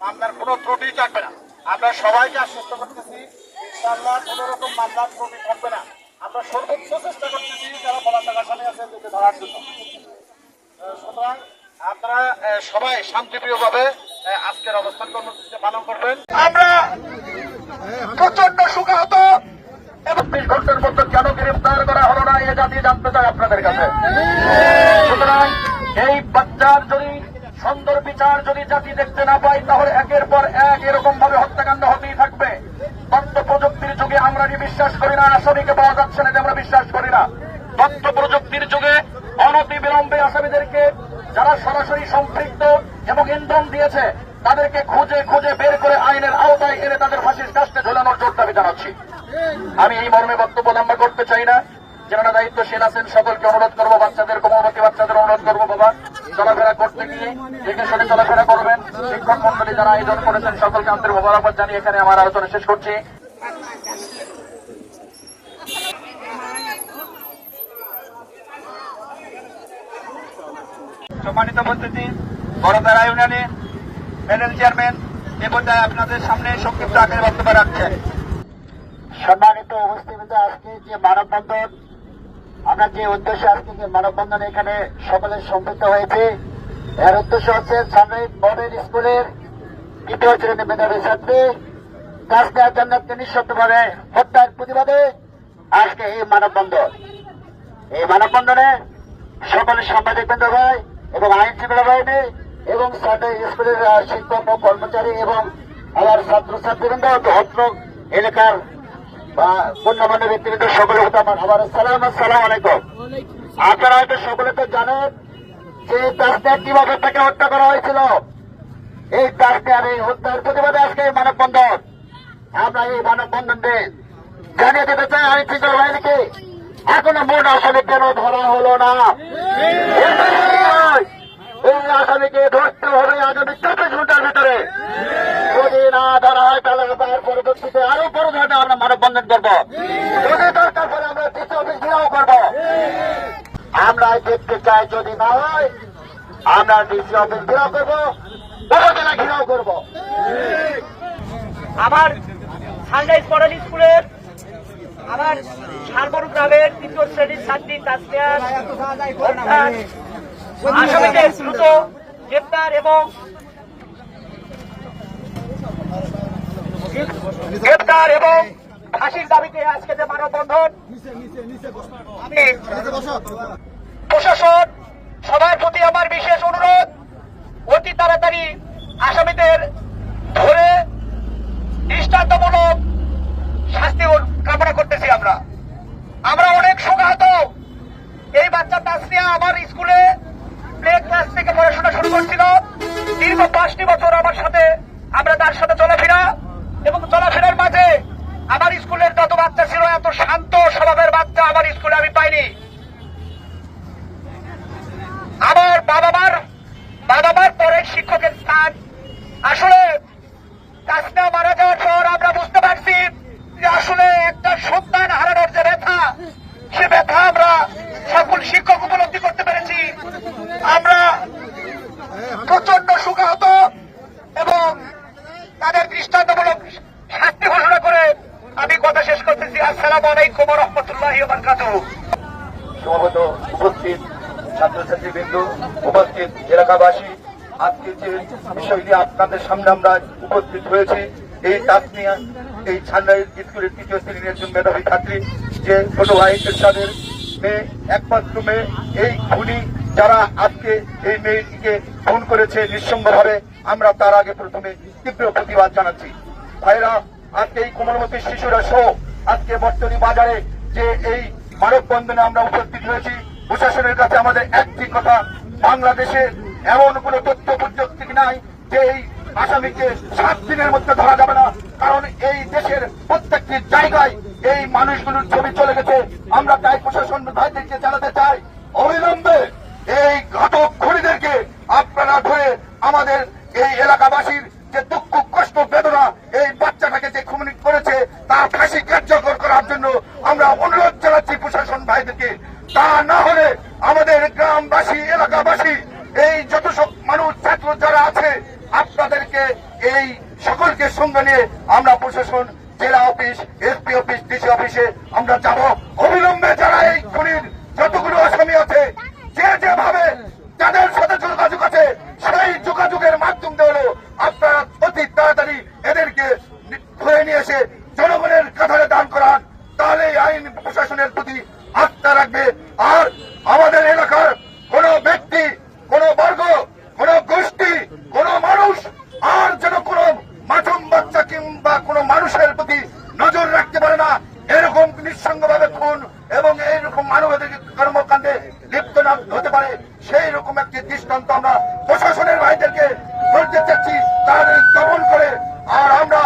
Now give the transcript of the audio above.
মামলার কোনো ত্রুটি থাকবে না। আমরা সবাইকে আশ্বস্ত করতেছি, ইনশাআল্লাহ কোনো রকম মামলার ত্রুটি থাকবে না। আমরা সর্বোচ্চ চেষ্টা করতেছি যারা পলাতক আসামি আছে তাদেরকে ধরার জন্য। সুতরাং আপনারা সবাই শান্তিপ্রিয়ভাবে আজকের অবস্থান কর্মসূচিতে পালন করবেন। আমরা প্রচণ্ড সুখাহত এবং বিশ ঘণ্টার মধ্যে কেন গ্রেফতার করা হলো না এ জাতিয়ে জানতে চাই আপনাদের কাছে। সুতরাং এই বাচ্চার যদি বিচার যদি জাতি দেখতে না পাই তাহলে একের পর এক এরকম ভাবে হত্যাকাণ্ড হতেই থাকবে। তথ্য প্রযুক্তির যুগে আমরা এটি বিশ্বাস করি না? আসামিকে পাওয়া যাচ্ছে না এটা আমরা বিশ্বাস করি না। তথ্য প্রযুক্তির যুগে অনতি বিলম্বে আসামিদেরকে যারা সরাসরি সম্পৃক্ত এবং ইন্ধন দিয়েছে, তাদেরকে খুঁজে খুঁজে বের করে আইনের আওতায় এনে তাদের ফাঁসির কাস্টে ঝোলানোর জোর দাবি জানাচ্ছি। আমি এই মর্মে বক্তব্য লম্বা করতে চাই না। যারা দায়িত্বশীল আছেন, সকলকে অনুরোধ করব বাচ্চাদের কোমলমতি বাচ্চাদের অনুরোধ করব বাবা চলাফেরা করতে গিয়ে দেখে শুনে চলাফেরা করবেন মন্ডলী যারা আয়োজন করেছেন, সকলকে আন্তরিক মোবারকবাদ জানিয়ে এখানে আমার আলোচনা শেষ করছি। সম্মানিত উপস্থিতি বড়দারা ইউনিয়নে প্যানেল চেয়ারম্যান এ পর্যায়ে আপনাদের সামনে সংক্ষিপ্ত আকারে বক্তব্য রাখছেন। সম্মানিত উপস্থিতিতে আজকে যে মানববন্ধন, আমরা যে উদ্দেশ্যে আজকে যে মানববন্ধন এখানে সকলে সম্পৃক্ত হয়েছে, এর উদ্দেশ্য হচ্ছে সানরাইজ মডেল স্কুলের তৃতীয় শ্রেণি মেধাবী ছাত্রী দেওয়ার জন্য নিঃশব্দভাবে হত্যার প্রতিবাদে আজকে এই মানববন্ধন। এই মানববন্ধনে সকলের সাংবাদিক বৃন্দ ভাই এবং আইন শৃঙ্খলা বাহিনী এবং সার্ভে স্কুলের শিক্ষক ও কর্মচারী এবং আমার ছাত্রছাত্রীবৃন্দ অত্র এলাকার বা গণ্যমান্য ব্যক্তিবৃন্দ সকলের হতে আমার আবার সালাম আসসালাম আলাইকুম। আপনারা হয়তো সকলে তো জানেন যে তাসনিয়া কীভাবে তাকে হত্যা করা হয়েছিল। এই তাসনিয়ার এই হত্যার প্রতিবাদে আজকে এই মানববন্ধন। আমরা এই মানববন্ধনে জানিয়ে দিতে চাই আইন শৃঙ্খলা বাহিনীকে, এখনও মূল আসামি কেন ধরা হলো না। এই আসামিকে ধরতে হবে আগামী চব্বিশ ঘণ্টার ভিতরে। যদি না ধরা হয়, তাহলে তার পরবর্তীতে আরও বড় ধরনের আমরা মানববন্ধন করব। যদি দরকার পরে আমরা ডিসি অফিস ঘিরাও করব। আমরা দেখতে চাই, যদি না হয়, আমরা ডিসি অফিস ঘিরাও করব। উপজেলা ঘিরাও করব। আমার সানরাইজ মডেল স্কুলের আমার সারবরু গ্রামের তৃতীয় শ্রেণির ছাত্রী তাসমিয়ার আসামিদের দ্রুত গ্রেপ্তার এবং গ্রেপ্তার এবং ফাঁসির দাবিতে আজকে যে মানববন্ধন প্রশাসন সবার প্রতি আমার বিশেষ অনুরোধ অতি তাড়াতাড়ি আসামিদের ধরে দৃষ্টান্তমূলক শাস্তি কামনা করতেছি আমরা। আমরা অনেক শোকাহত এই বাচ্চা তাসনিয়া আমার স্কুলে প্লে ক্লাস থেকে পড়াশোনা শুরু করছিল। দীর্ঘ পাঁচটি বছর আমার সাথে আমরা তার সাথে চলাফেরা এবং চলাফেরার মাঝে আমার স্কুলের যত বাচ্চা ছিল, এত শান্ত স্বভাবের বাচ্চা আমার স্কুলে আমি পাইনি। আমার বাবা মার বাবা মার পরের শিক্ষকের স্থান আসলে কাজটা মারা যাওয়ার পর আমরা বুঝতে পারছি যে আসলে একটা সন্তান হারানোর যে ব্যথা সে ব্যথা আমরা সকল শিক্ষক উপলব্ধি করতে পেরেছি আমরা প্রচণ্ড সুখাহত এবং তাদের দৃষ্টান্তমূলক শাস্তি ঘোষণা করে আমি কথা শেষ করতেছি আপনাদের সামনে আমরা উপস্থিত হয়েছি, এই তাসনিয়া, এই ছান্নাই স্কুলের তৃতীয় শ্রেণির একজন মেধাবী ছাত্রী, যে ছোট ভাই এরশাদের মেয়ে, একমাত্র মেয়ে, এই খুনি যারা আজকে এই মেয়েটিকে খুন করেছে নিঃসঙ্গভাবে, আমরা তার আগে প্রথমে তীব্র প্রতিবাদ জানাচ্ছি। ভাইরা, আজকে এই কোমলমতি শিশুরা সহ আজকে বর্তনী বাজারে যে এই মানববন্ধনে আমরা উপস্থিত হয়েছি, প্রশাসনের কাছে আমাদের একটি কথা, বাংলাদেশে এমন কোন তথ্য প্রযুক্তি নাই যে এই আসামিকে সাত দিনের মধ্যে ধরা যাবে না। কারণ এই দেশের প্রত্যেকটি জায়গায় এই মানুষগুলোর ছবি চলে গেছে। আমরা তাই প্রশাসন ভাইদেরকে জানাতে চাই, অবিলম্বে এই ঘাতক খুনিদেরকে আপনারা ধরে আমাদের এই এলাকাবাসীর যে দুঃখ কষ্ট বেদনা এই বাচ্চাটাকে যে খুনি করেছে তার ফাঁসি কার্যকর করার জন্য আমরা অনুরোধ জানাচ্ছি প্রশাসন ভাইদেরকে। তা না হলে আমাদের গ্রামবাসী, এলাকাবাসী, এই যত সব মানুষ, ছাত্র যারা আছে, আপনাদেরকে এই সকলকে সঙ্গে নিয়ে আমরা প্রশাসন, জেলা অফিস, এসপি অফিস, ডিসি অফিসে আমরা যাব। অবিলম্বে যারা মানবাধিক কর্মকাণ্ডে লিপ্ত না হতে পারে, সেই রকম একটি দৃষ্টান্ত আমরা প্রশাসনের ভাইদেরকে বলতে চাচ্ছি তাদের দমন করে। আর আমরা